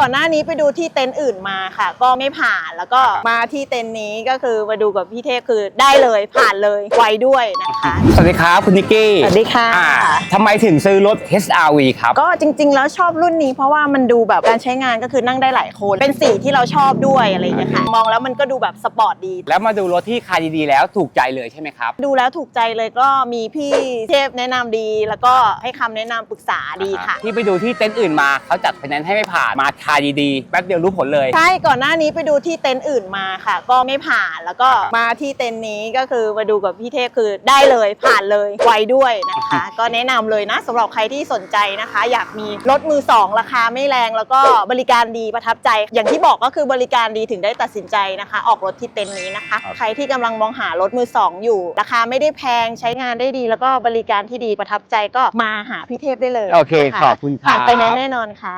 ก่อนหน้านี้ไปดูที่เต็นท์อื่นมาค่ะ ก็ไม่ผ่านแล้วก็มาที่เต็นท์นี้ก็คือมาดูกับพี่เทพคือได้เลยผ่านเลยไวด้วยนะคะ สวัสดีครับคุณนิกกี้สวัสดีค่ะ อ่าทำไมถึงซื้อรถ HRV ครับ ก็จริง ๆ แล้วชอบรุ่นนี้เพราะว่ามันดูแบบการใช้งานก็คือนั่งได้หลายคน เป็นสีที่เราชอบด้วยอะไรอย่างเงี้ยค่ะ มองแล้วมันก็ดูแบบสปอร์ตดี แล้วมาดูรถที่คาดีๆแล้วถูกใจเลยใช่ไหมครับ ดูแล้วถูกใจเลยก็มีพี่เทพแนะนำดี แล้วก็ให้คำแนะนำปรึกษาดีค่ะ ที่ไปดูที่เต็นท์อื่นมาเขาจัดไฟแนนซ์ให้ไม่ผ่านมาคาดีๆแป๊บเดียวรู้ผลเลย ใช่ก่อนหน้านี้ไปดูที่เต็นท์อื่นมาค่ะ ก็ไม่ผ่านแล้วก็มาที่เต็นท์นี้ก็คือมาดูกับพี่เทพคือได้เลยผ่านเลยไวด้วยนะคะ ก็แนะนำเลยนะสำหรับใครที่สนใจนะคะ อยากมีรถมือสองราคาไม่แรงแล้วก็บริการดีประทับใจ อย่างที่บอกก็คือบริการดีถึงได้ตัดสินใจนะคะ ออกรถที่เต็นท์นี้นะคะครับใครที่กำลังมองหารถมือสองอยู่ ราคาไม่ได้แพงใช้งานได้ดี แล้วก็บริการที่ดีประทับใจก็มาหาพี่เทพได้เลยโอเค นะะขอบคุณครับ ผ่านไปแน่แน่นอนค่ะ